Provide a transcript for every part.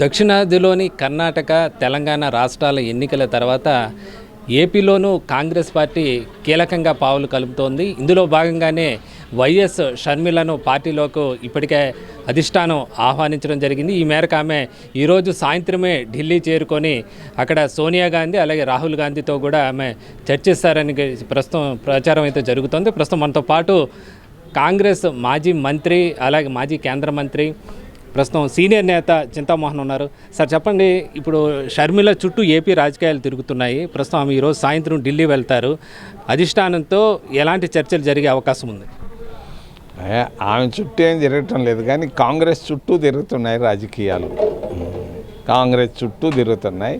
దక్షిణాదిలోని కర్ణాటక తెలంగాణ రాష్ట్రాల ఎన్నికల తర్వాత ఏపీలోనూ కాంగ్రెస్ పార్టీ కీలకంగా పావులు కలుపుతోంది. ఇందులో భాగంగానే వైఎస్ షర్మిలను పార్టీలోకి ఇప్పటికే అధిష్టానం ఆహ్వానించడం జరిగింది. ఈ మేరకు ఆమె ఈరోజు సాయంత్రమే ఢిల్లీ చేరుకొని అక్కడ సోనియా గాంధీ అలాగే రాహుల్ గాంధీతో కూడా ఆమె చర్చిస్తారని ప్రస్తుతం ప్రచారం అయితే జరుగుతోంది. ప్రస్తుతం మనతో పాటు కాంగ్రెస్ మాజీ మంత్రి అలాగే మాజీ కేంద్ర మంత్రి ప్రస్తుతం సీనియర్ నేత చింతామోహన్ ఉన్నారు. సార్ చెప్పండి ఇప్పుడు షర్మిల చుట్టూ ఏపీ రాజకీయాలు తిరుగుతున్నాయి. ప్రస్తుతం ఆమె ఈరోజు సాయంత్రం ఢిల్లీ వెళ్తారు. అధిష్టానంతో ఎలాంటి చర్చలు జరిగే అవకాశం ఉంది? ఆమె చుట్టూ ఏం జరగటం లేదు కానీ కాంగ్రెస్ చుట్టూ తిరుగుతున్నాయి రాజకీయాలు. కాంగ్రెస్ చుట్టూ తిరుగుతున్నాయి.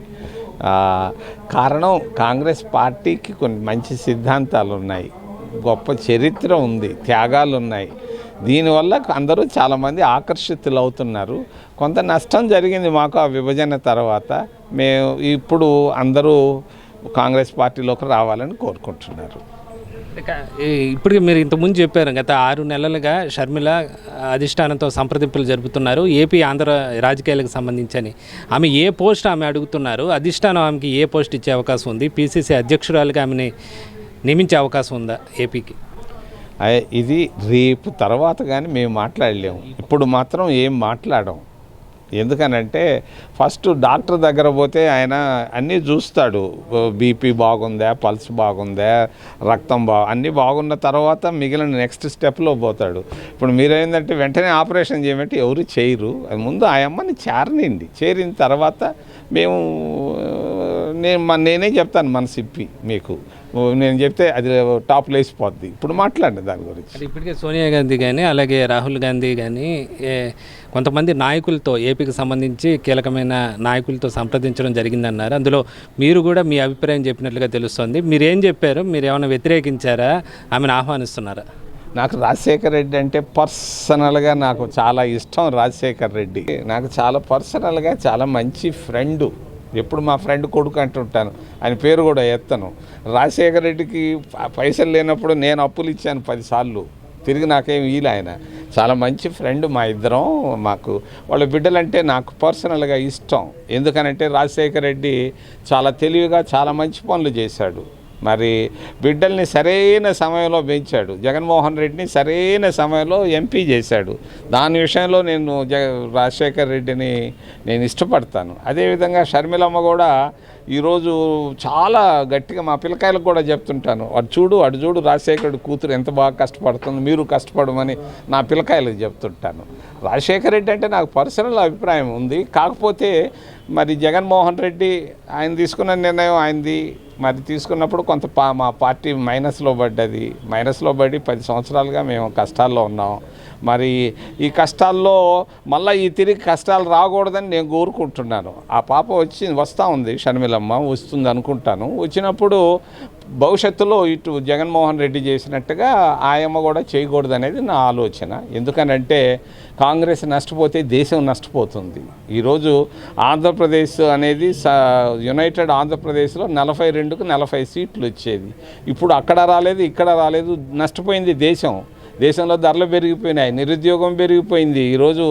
కారణం కాంగ్రెస్ పార్టీకి కొన్ని మంచి సిద్ధాంతాలు ఉన్నాయి. గొప్ప చరిత్ర ఉంది త్యాగాలు ఉన్నాయి. దీనివల్ల అందరూ చాలామంది ఆకర్షితులు అవుతున్నారు కొంత నష్టం జరిగింది మాకు ఆ విభజన తర్వాత. మేము ఇప్పుడు అందరూ కాంగ్రెస్ పార్టీలోకి రావాలని కోరుకుంటున్నారు. ఇక ఇప్పుడు మీరు ఇంతకుముందు చెప్పారు గత ఆరు నెలలుగా షర్మిల అధిష్టానంతో సంప్రదింపులు జరుపుతున్నారు ఏపీ ఆంధ్ర రాజకీయాలకు సంబంధించని. ఆమె ఏ పోస్ట్ ఆమె అడుగుతున్నారు? అధిష్టానం ఆమెకి ఏ పోస్ట్ ఇచ్చే అవకాశం ఉంది? పీసీసీ అధ్యక్షురాలుగా ఆమెని నియమించే అవకాశం ఉందా ఏపీకి? ఇది రేపు తర్వాత కానీ మేము మాట్లాడలేము. ఇప్పుడు మాత్రం ఏం మాట్లాడము. ఎందుకనంటే ఫస్ట్ డాక్టర్ దగ్గర పోతే ఆయన అన్నీ చూస్తాడు. బీపీ బాగుందా పల్స్ బాగుందా రక్తం బా అన్నీ బాగున్న తర్వాత మిగిలిన నెక్స్ట్ స్టెప్లో పోతాడు. ఇప్పుడు మీరేందంటే వెంటనే ఆపరేషన్ చేయమంటే ఎవరు చేయరు. అది ముందు ఆ అమ్మని చేరనిండి చేరిన తర్వాత మేము నేను నేనే చెప్తాను మన సిప్పి మీకు. నేను చెప్తే అది టాప్ లేసిపోద్ది ఇప్పుడు మాట్లాడండి దాని గురించి. ఇప్పటికే సోనియా గాంధీ కానీ అలాగే రాహుల్ గాంధీ కానీ కొంతమంది నాయకులతో ఏపీకి సంబంధించి కీలకమైన నాయకులతో సంప్రదించడం జరిగిందన్నారు. అందులో మీరు కూడా మీ అభిప్రాయం చెప్పినట్లుగా తెలుస్తుంది. మీరేం చెప్పారు? మీరు ఏమైనా వ్యతిరేకించారా? ఆమెను ఆహ్వానిస్తున్నారా? నాకు రాజశేఖర్ రెడ్డి అంటే పర్సనల్గా నాకు చాలా ఇష్టం రాజశేఖర్ రెడ్డి. నాకు చాలా పర్సనల్గా చాలా మంచి ఫ్రెండు ఎప్పుడు మా ఫ్రెండ్ కొడుకు అంటుంటాను ఆయన పేరు కూడా ఎత్తను. రాజశేఖర రెడ్డికి పైసలు లేనప్పుడు నేను అప్పులు ఇచ్చాను పదిసార్లు. తిరిగి నాకేం వీలు ఆయన. చాలా మంచి ఫ్రెండ్ మా ఇద్దరం మాకు. వాళ్ళ బిడ్డలంటే నాకు పర్సనల్గా ఇష్టం. ఎందుకనంటే రాజశేఖర రెడ్డి చాలా తెలివిగా చాలా మంచి పనులు చేశాడు. మరి బిడ్డల్ని సరైన సమయంలో పెంచాడు. జగన్మోహన్ రెడ్డిని సరైన సమయంలో ఎంపీ చేశాడు. దాని విషయంలో నేను జగ రాజశేఖర్ రెడ్డిని నేను ఇష్టపడతాను. అదేవిధంగా షర్మిలమ్మ కూడా ఈరోజు చాలా గట్టిగా మా పిల్లకాయలకు కూడా చెప్తుంటాను అటు చూడు అటు చూడు రాజశేఖరుడు కూతురు ఎంత బాగా కష్టపడుతుంది మీరు కష్టపడమని నా పిల్లకాయలకు చెప్తుంటాను. రాజశేఖర్ రెడ్డి అంటే నాకు పర్సనల్ అభిప్రాయం ఉంది. కాకపోతే మరి జగన్మోహన్ రెడ్డి ఆయన తీసుకున్న నిర్ణయం ఆయనది. మరి తీసుకున్నప్పుడు కొంత పా మా పార్టీ మైనస్లో పడ్డది. మైనస్లో పడి పది సంవత్సరాలుగా మేము కష్టాల్లో ఉన్నాం. మరి ఈ కష్టాల్లో మళ్ళీ ఈ తిరిగి కష్టాలు రాకూడదని నేను కోరుకుంటున్నాను. ఆ పాప వచ్చి వస్తూ ఉంది షర్మిలమ్మ వస్తుంది అనుకుంటాను. వచ్చినప్పుడు భవిష్యత్తులో ఇటు జగన్మోహన్ రెడ్డి చేసినట్టుగా ఆయమ్మ కూడా చేయకూడదు అనేది నా ఆలోచన. ఎందుకనంటే కాంగ్రెస్ నష్టపోతే దేశం నష్టపోతుంది. ఈరోజు ఆంధ్రప్రదేశ్ అనేది స యునైటెడ్ ఆంధ్రప్రదేశ్లో నలభై రెండుకు నలభై సీట్లు వచ్చేది. ఇప్పుడు అక్కడ రాలేదు ఇక్కడ రాలేదు నష్టపోయింది దేశం. దేశంలో ధరలు పెరిగిపోయినాయి నిరుద్యోగం పెరిగిపోయింది. ఈరోజు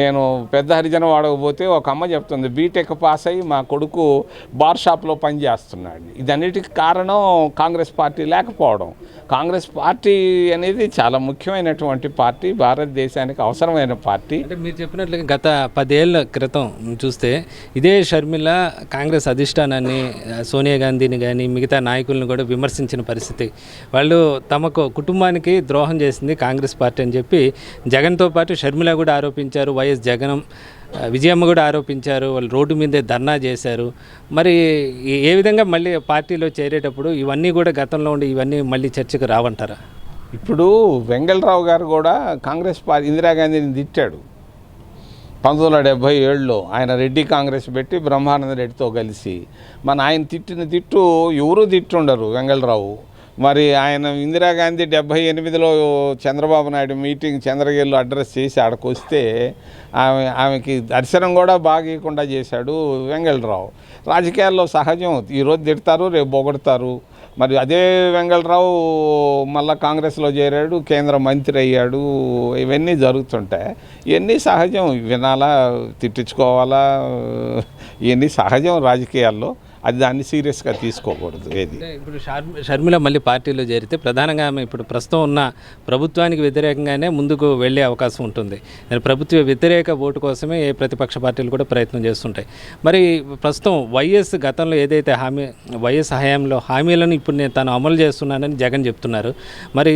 నేను పెద్ద హరిజన వాడకపోతే ఒక అమ్మ చెప్తుంది బీటెక్ పాస్ అయ్యి మా కొడుకు బార్ షాప్లో పనిచేస్తున్నాడు ఇదన్నిటికి కారణం కాంగ్రెస్ పార్టీ లేకపోవడం. కాంగ్రెస్ పార్టీ అనేది చాలా ముఖ్యమైనటువంటి పార్టీ భారతదేశానికి అవసరమైన పార్టీ. అంటే మీరు చెప్పినట్లుగా గత పదేళ్ళ క్రితం చూస్తే ఇదే షర్మిల కాంగ్రెస్ అధిష్టానాన్ని సోనియా గాంధీని కానీ మిగతా నాయకులను కూడా విమర్శించిన పరిస్థితి. వాళ్ళు తమకు కుటుంబానికి ద్రోహం చేస్తుంది కాంగ్రెస్ పార్టీ అని చెప్పి జగన్తో పాటు షర్మిల కూడా ఆరోపించారు వైఎస్ జగన్ విజయమ్మ కూడా ఆరోపించారు వాళ్ళు రోడ్డు మీదే ధర్నా చేశారు. మరి ఏ- విధంగా మళ్ళీ పార్టీలో చేరేటప్పుడు ఇవన్నీ కూడా గతంలో ఉండి ఇవన్నీ మళ్ళీ చర్చకు రావంటారా? ఇప్పుడు వెంగళరావు గారు కూడా కాంగ్రెస్ పార్టీ ఇందిరాగాంధీని తిట్టాడు. పంతొమ్మిది వందల డెబ్భై ఏడులో ఆయన రెడ్డి కాంగ్రెస్ పెట్టి బ్రహ్మానంద రెడ్డితో కలిసి మన ఆయన తిట్టిన తిట్టు ఎవరు తిట్టుండరు వెంగళరావు. మరి ఆయన ఇందిరాగాంధీ డెబ్భై ఎనిమిదిలో చంద్రబాబు నాయుడు మీటింగ్ చంద్రగిరిలో అడ్రస్ చేసి ఆడకు వస్తే ఆమె ఆమెకి దర్శనం కూడా బాగా ఇవ్వకుండా చేశాడు వెంగళరావు. రాజకీయాల్లో సహజం. ఈరోజు తిడతారు రేపు పొగడతారు మరి అదే వెంగళరావు మళ్ళీ కాంగ్రెస్లో చేరాడు కేంద్ర మంత్రి అయ్యాడు. ఇవన్నీ జరుగుతుంటాయి. ఇవన్నీ సహజం. వినాలా తిట్టించుకోవాలా? ఇవన్నీ సహజం రాజకీయాల్లో. అది దాన్ని సీరియస్గా తీసుకోకూడదు ఏది. ఇప్పుడు షర్మిల మళ్ళీ పార్టీలో చేరితే ప్రధానంగా ఆమె ఇప్పుడు ప్రస్తుతం ఉన్న ప్రభుత్వానికి వ్యతిరేకంగానే ముందుకు వెళ్ళే అవకాశం ఉంటుంది. ప్రభుత్వ వ్యతిరేక ఓటు కోసమే ఏ ప్రతిపక్ష పార్టీలు కూడా ప్రయత్నం చేస్తుంటాయి. మరి ప్రస్తుతం వైఎస్ గతంలో ఏదైతే హామీ వైఎస్ హయాంలో హామీలను ఇప్పుడు నేను తాను అమలు చేస్తున్నానని జగన్ చెప్తున్నారు. మరి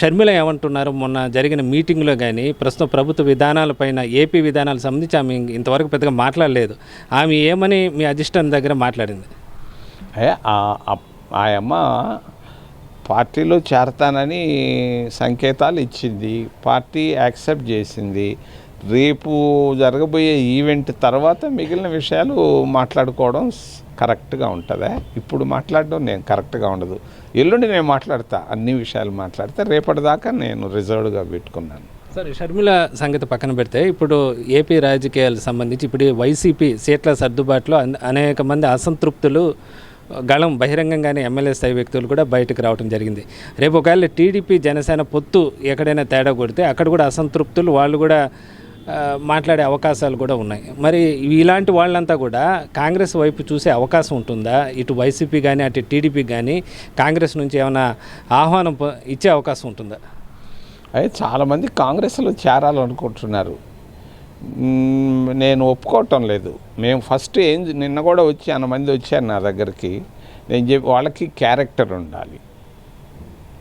షర్మిల ఏమంటున్నారు? మొన్న జరిగిన మీటింగ్లో కానీ ప్రస్తుతం ప్రభుత్వ విధానాలపైన ఏపీ విధానాలకు సంబంధించి ఆమె ఇంతవరకు పెద్దగా మాట్లాడలేదు. ఆమె ఏమని మీ అధిష్టానం దగ్గర మాట్లాడింది? ఆయమ్మ పార్టీలో చేరతానని సంకేతాలు ఇచ్చింది. పార్టీ యాక్సెప్ట్ చేసింది. రేపు జరగబోయే ఈవెంట్ తర్వాత మిగిలిన విషయాలు మాట్లాడుకోవడం కరెక్ట్గా ఉంటుందా? ఇప్పుడు మాట్లాడడం నేను కరెక్ట్గా ఉండదు. ఎల్లుండి నేను మాట్లాడతా. అన్ని విషయాలు మాట్లాడితే రేపటిదాకా నేను రిజర్వ్డ్గా పెట్టుకున్నాను. సరే షర్మిల సంగతి పక్కన పెడితే ఇప్పుడు ఏపీ రాజకీయాలకు సంబంధించి ఇప్పుడు వైసీపీ సీట్ల సర్దుబాటులో అనేక మంది అసంతృప్తులు గళం బహిరంగంగానే ఎమ్మెల్యే స్థాయి వ్యక్తులు కూడా బయటకు రావడం జరిగింది. రేపు ఒకవేళ టీడీపీ జనసేన పొత్తు ఎక్కడైనా తేడా కొడితే అక్కడ కూడా అసంతృప్తులు వాళ్ళు కూడా మాట్లాడే అవకాశాలు కూడా ఉన్నాయి. మరి ఇలాంటి వాళ్ళంతా కూడా కాంగ్రెస్ వైపు చూసే అవకాశం ఉంటుందా? ఇటు వైసీపీ కానీ అటు టీడీపీ కానీ కాంగ్రెస్ నుంచి ఏమైనా ఆహ్వానం ఇచ్చే అవకాశం ఉంటుందా? అయితే చాలామంది కాంగ్రెస్లో చేరాలనుకుంటున్నారు. నేను ఒప్పుకోవటం లేదు. మేము ఫస్ట్ ఏం నిన్న కూడా వచ్చి అన్న మంది వచ్చారు నా దగ్గరికి. నేను చెప్పి వాళ్ళకి క్యారెక్టర్ ఉండాలి.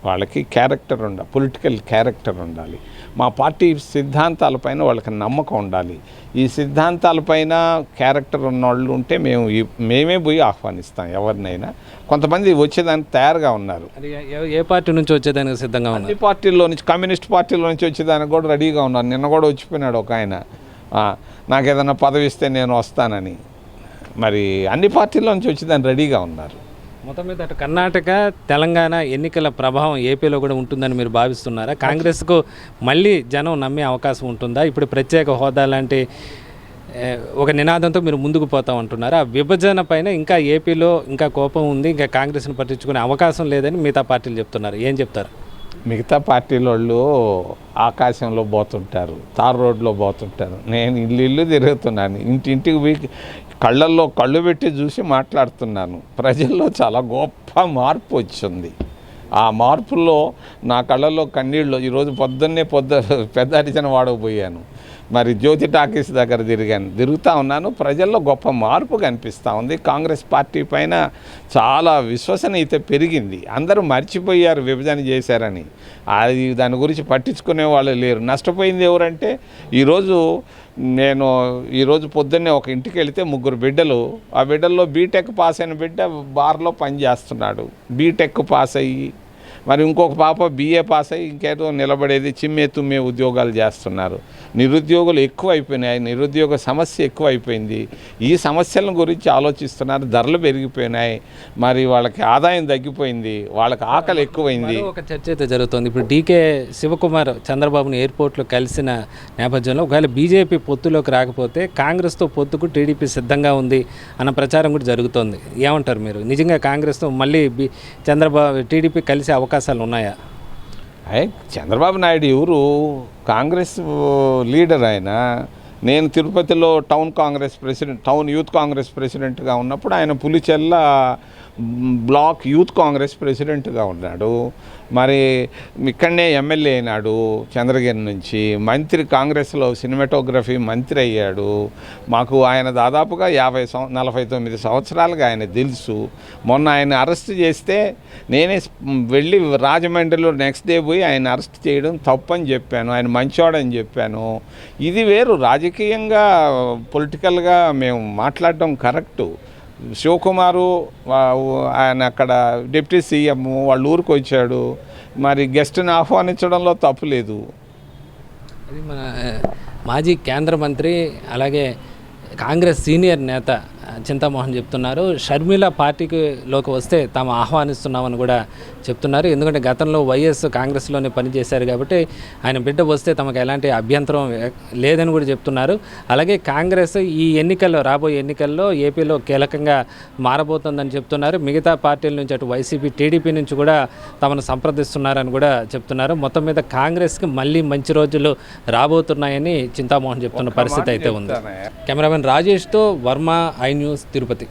వాళ్ళకి క్యారెక్టర్ ఉండాలి పొలిటికల్ క్యారెక్టర్ ఉండాలి. మా పార్టీ సిద్ధాంతాలపైన వాళ్ళకి నమ్మకం ఉండాలి. ఈ సిద్ధాంతాలపైన క్యారెక్టర్ ఉన్న వాళ్ళు ఉంటే మేము మేమే పోయి ఆహ్వానిస్తాం ఎవరినైనా. కొంతమంది వచ్చేదానికి తయారుగా ఉన్నారు. ఏ- పార్టీ నుంచి వచ్చేదానికి సిద్ధంగా ఉన్నారు? అన్ని పార్టీల్లో నుంచి కమ్యూనిస్ట్ పార్టీలో నుంచి వచ్చేదానికి కూడా రెడీగా ఉన్నారు. నిన్న కూడా వచ్చిపోయినాడు ఒక ఆయన. నాకు ఏదైనా పదవి ఇస్తే నేను వస్తానని. మరి అన్ని పార్టీల్లో నుంచి వచ్చేదాన్ని రెడీగా ఉన్నారు. మొత్తం మీద అటు కర్ణాటక తెలంగాణ ఎన్నికల ప్రభావం ఏపీలో కూడా ఉంటుందని మీరు భావిస్తున్నారా? కాంగ్రెస్కు మళ్ళీ జనం నమ్మే అవకాశం ఉంటుందా? ఇప్పుడు ప్రత్యేక హోదా లాంటి ఒక నినాదంతో మీరు ముందుకు పోతాం అంటున్నారు ఆ విభజన పైన ఇంకా ఏపీలో ఇంకా కోపం ఉంది ఇంకా కాంగ్రెస్ని పట్టించుకునే అవకాశం లేదని మిగతా పార్టీలు చెప్తున్నారు. ఏం చెప్తారు? మిగతా పార్టీల వాళ్ళు ఆకాశంలో పోతుంటారు తార్ రోడ్లో పోతుంటారు. నేను ఇల్లు ఇల్లు తిరుగుతున్నాను. ఇంటింటికి పోయి కళ్ళల్లో కళ్ళు పెట్టి చూసి మాట్లాడుతున్నాను. ప్రజల్లో చాలా గొప్ప మార్పు వచ్చింది. ఆ మార్పుల్లో నా కళ్ళల్లో కన్నీళ్ళు. ఈరోజు పొద్దున్నే పొద్దు పెద్ద అరిచిన వాడకపోయాను మరి జ్యోతి టాకీస్ దగ్గర తిరిగాను. తిరుగుతూ ఉన్నాను. ప్రజల్లో గొప్ప మార్పు కనిపిస్తూ ఉంది. కాంగ్రెస్ పార్టీ పైన చాలా విశ్వసనీయత పెరిగింది. అందరూ మర్చిపోయారు విభజన చేశారని. అది దాని గురించి పట్టించుకునే వాళ్ళు లేరు. నష్టపోయింది ఎవరంటే ఈరోజు నేను ఈరోజు పొద్దున్నే ఒక ఇంటికి వెళితే ముగ్గురు బిడ్డలు ఆ బిడ్డల్లో బీటెక్ పాస్ అయిన బిడ్డ బార్లో పనిచేస్తున్నాడు బీటెక్ పాస్ అయ్యి మరి ఇంకొక పాప బీఏ పాస్ అయ్యి ఇంకేదో నిలబడేది చిమ్మే తుమ్మే ఉద్యోగాలు చేస్తున్నారు. నిరుద్యోగులు ఎక్కువ అయిపోయినాయి నిరుద్యోగ సమస్య ఎక్కువ అయిపోయింది ఈ సమస్యల గురించి ఆలోచిస్తున్నారు. ధరలు పెరిగిపోయినాయి. మరి వాళ్ళకి ఆదాయం తగ్గిపోయింది. వాళ్ళకి ఆకలి ఎక్కువైంది. ఒక చర్చ అయితే జరుగుతోంది. ఇప్పుడు డీకే శివకుమార్ చంద్రబాబును ఎయిర్పోర్ట్లో కలిసిన నేపథ్యంలో ఒకవేళ బీజేపీ పొత్తులోకి రాకపోతే కాంగ్రెస్తో పొత్తుకు టీడీపీ సిద్ధంగా ఉంది అన్న ప్రచారం కూడా జరుగుతోంది. ఏమంటారు మీరు? నిజంగా కాంగ్రెస్తో మళ్ళీ చంద్రబాబు టీడీపీ కలిసే అవకాశాలు ఉన్నాయా అయ్యి చంద్రబాబు నాయుడు ఎవరు? కాంగ్రెస్ లీడర్ ఆయన. నేను తిరుపతిలో town Congress president town youth Congress ప్రెసిడెంట్గా ఉన్నప్పుడు ఆయన పులిచెల్ల బ్లాక్ యూత్ కాంగ్రెస్ ప్రెసిడెంట్గా ఉన్నాడు. మరి ఇక్కడనే ఎమ్మెల్యే అయినాడు చంద్రగిరి నుంచి. మంత్రి కాంగ్రెస్లో సినిమాటోగ్రఫీ మంత్రి అయ్యాడు. మాకు ఆయన దాదాపుగా యాభై సంవ నలభై తొమ్మిది సంవత్సరాలుగా ఆయన తెలుసు. మొన్న ఆయన అరెస్ట్ చేస్తే నేనే వెళ్ళి రాజమండ్రిలో నెక్స్ట్ డే పోయి ఆయన అరెస్ట్ చేయడం తప్పని చెప్పాను. ఆయన మంచోడని చెప్పాను. ఇది వేరు. రాజకీయంగా పొలిటికల్గా మేము మాట్లాడడం కరెక్టు. శివకుమారు ఆయన అక్కడ డిప్యూటీ సీఎం వాళ్ళ ఊరికి వచ్చాడు. మరి గెస్ట్ని ఆహ్వానించడంలో తప్పు లేదు. అది మన మాజీ కేంద్ర మంత్రి అలాగే కాంగ్రెస్ సీనియర్ నేత చింతామోహన్ చెప్తున్నారు. షర్మిల పార్టీలోకి వస్తే తాము ఆహ్వానిస్తున్నామని కూడా చెప్తున్నారు. ఎందుకంటే గతంలో వైఎస్ కాంగ్రెస్లోనే పనిచేశారు కాబట్టి ఆయన బిడ్డ వస్తే తమకు ఎలాంటి అభ్యంతరం లేదని కూడా చెప్తున్నారు. అలాగే కాంగ్రెస్ ఈ ఎన్నికల్లో రాబోయే ఎన్నికల్లో ఏపీలో కీలకంగా మారబోతోందని చెప్తున్నారు. మిగతా పార్టీల నుంచి అటు వైసీపీ టీడీపీ నుంచి కూడా తమను సంప్రదిస్తున్నారని కూడా చెప్తున్నారు. మొత్తం మీద కాంగ్రెస్కి మళ్ళీ మంచి రోజులు రాబోతున్నాయని చింతామోహన్ చెప్తున్న పరిస్థితి అయితే ఉంది. కెమెరామెన్ రాజేష్తో వర్మ ఐ న్యూస్ తిరుపతి